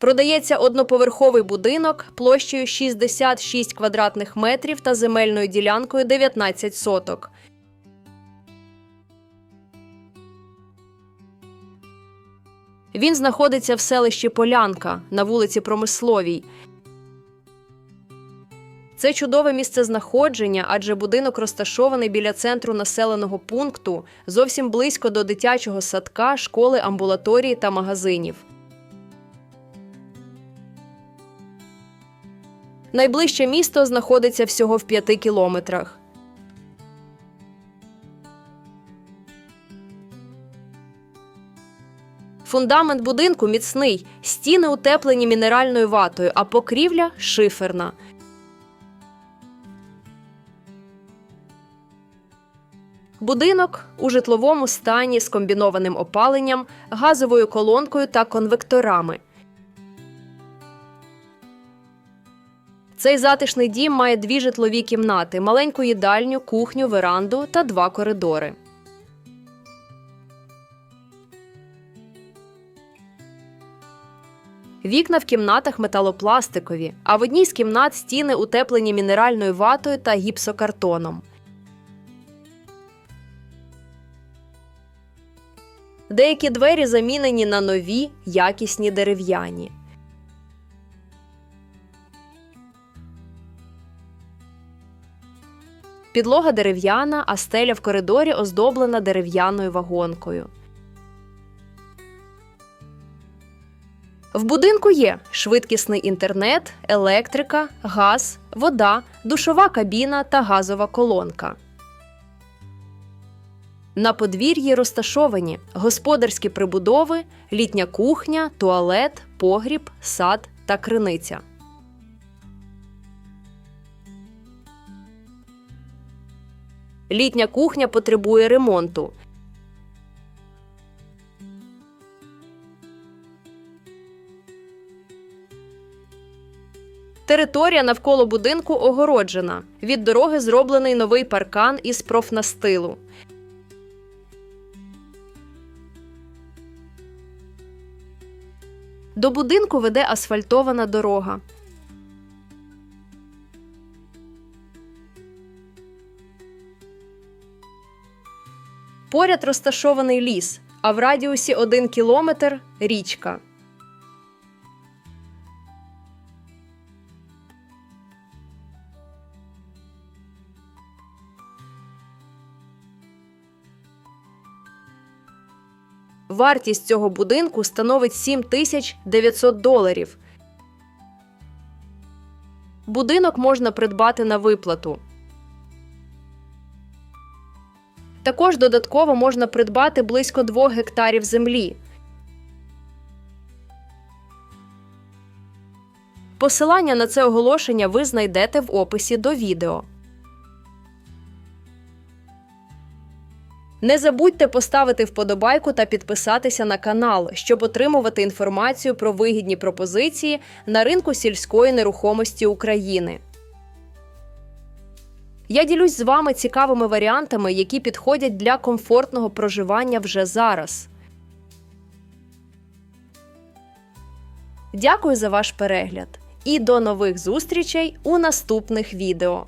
Продається одноповерховий будинок площею 66 квадратних метрів та земельною ділянкою 19 соток. Він знаходиться в селищі Полянка на вулиці Промисловій. Це чудове місцезнаходження, адже будинок розташований біля центру населеного пункту, зовсім близько до дитячого садка, школи, амбулаторії та магазинів. Найближче місто знаходиться всього в п'яти кілометрах. Фундамент будинку міцний, стіни утеплені мінеральною ватою, а покрівля шиферна. Будинок у житловому стані з комбінованим опаленням, газовою колонкою та конвекторами. Цей затишний дім має дві житлові кімнати: маленьку їдальню, кухню, веранду та два коридори. Вікна в кімнатах металопластикові, а в одній з кімнат стіни утеплені мінеральною ватою та гіпсокартоном. Деякі двері замінені на нові, якісні дерев'яні. Підлога дерев'яна, а стеля в коридорі оздоблена дерев'яною вагонкою. В будинку є швидкісний інтернет, електрика, газ, вода, душова кабіна та газова колонка. На подвір'ї розташовані господарські прибудови, літня кухня, туалет, погріб, сад та криниця. Літня кухня потребує ремонту. Територія навколо будинку огороджена. Від дороги зроблений новий паркан із профнастилу. До будинку веде асфальтована дорога. Поряд розташований ліс, а в радіусі 1 кілометр річка. Вартість цього будинку становить 7900 доларів. Будинок можна придбати на виплату. Також додатково можна придбати близько 2 гектарів землі. Посилання на це оголошення ви знайдете в описі до відео. Не забудьте поставити вподобайку та підписатися на канал, щоб отримувати інформацію про вигідні пропозиції на ринку сільської нерухомості України. Я ділюсь з вами цікавими варіантами, які підходять для комфортного проживання вже зараз. Дякую за ваш перегляд і до нових зустрічей у наступних відео.